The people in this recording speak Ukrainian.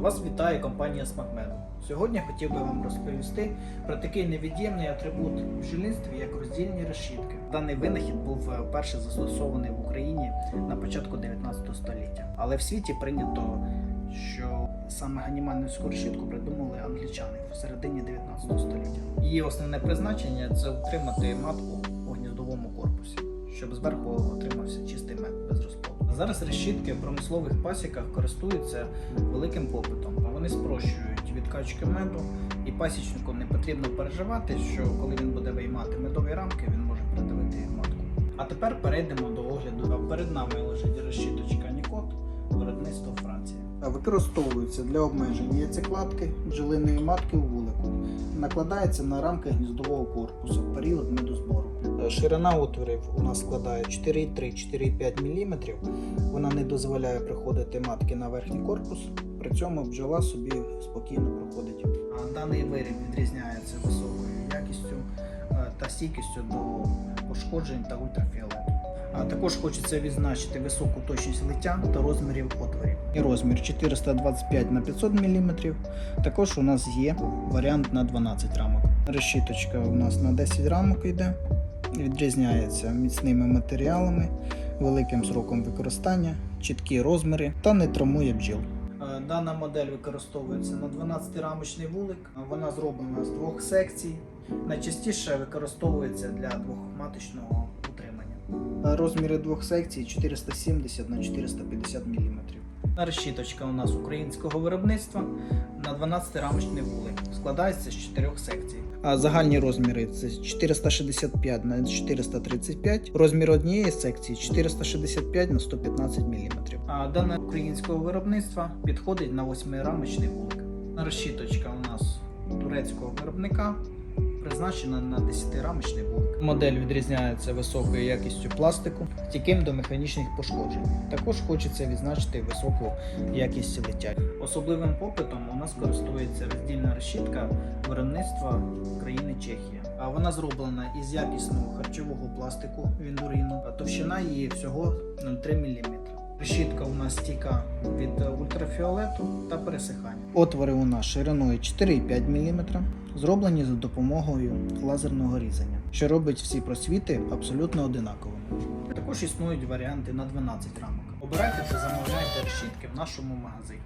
Вас вітає компанія SmackMed. Сьогодні хотів би вам розповісти про такий невід'ємний атрибут в бджільництві, як роздільні решітки. Даний винахід був е, вперше застосований в Україні на початку 19 століття. Але в світі прийнято, що саме ганімальницьку решітку придумали англічани в середині 19 століття. Її основне призначення це утримати матку у гніздовому корпусі, щоб зверху отримався чистий мед без. Зараз решітки в промислових пасіках користуються великим попитом. Вони спрощують відкачки меду, і пасічнику не потрібно переживати, що коли він буде виймати медові рамки, він може придавити матку. А тепер перейдемо до огляду. Перед нами лежить решіточка Нікот, виробництво Франції. Використовується для обмеження яйцекладки бджолиної матки у вулику. Накладається на рамки гніздового корпусу в період медозбору. Ширина отворів у нас складає 4,3-4,5 мм. Вона не дозволяє приходити матки на верхній корпус. При цьому бджола собі спокійно проходить. Даний виріб відрізняється високою якістю е, та стійкістю до пошкоджень та ультрафіолету. А також хочеться відзначити високу точність лиття та розмірів отворів. І розмір 425 на 500 мм. Також у нас є варіант на 12 рамок. Решіточка у нас на 10 рамок йде. Відрізняється міцними матеріалами, великим сроком використання, чіткі розміри та не травмує бджіл. Е, Дана модель використовується на 12-рамочний вулик. Вона зроблена з двох секцій. Найчастіше використовується для двохматочного утримання. Розміри двох секцій 470 на 450 мм. Решіточка у нас українського виробництва на 12-рамочний вулик. Складається з чотирьох секцій. Загальні розміри це 465 на 435. Розмір однієї секції 465 на 115 мм. А дане українського виробництва підходить на 8-рамочний вулик. Решіточка у нас турецького виробника призначена на 10-рамочний вулик. Модель відрізняється високою якістю пластику, стійким до механічних пошкоджень. Також хочеться відзначити високу якість лиття. Особливим попитом у нас користується роздільна решітка виробництва країни Чехія. Вона зроблена із якісного харчового пластику віндурину. а Товщина її всього 0,3 мм. Решітка у нас стійка від ультрафіолету та пересихання. Отвори у нас шириною 4,5 мм, зроблені за допомогою лазерного різання, що робить всі просвіти абсолютно одинаковими. Також існують варіанти на 12 рамок. Обирайте та замовляйте решітки в нашому магазині.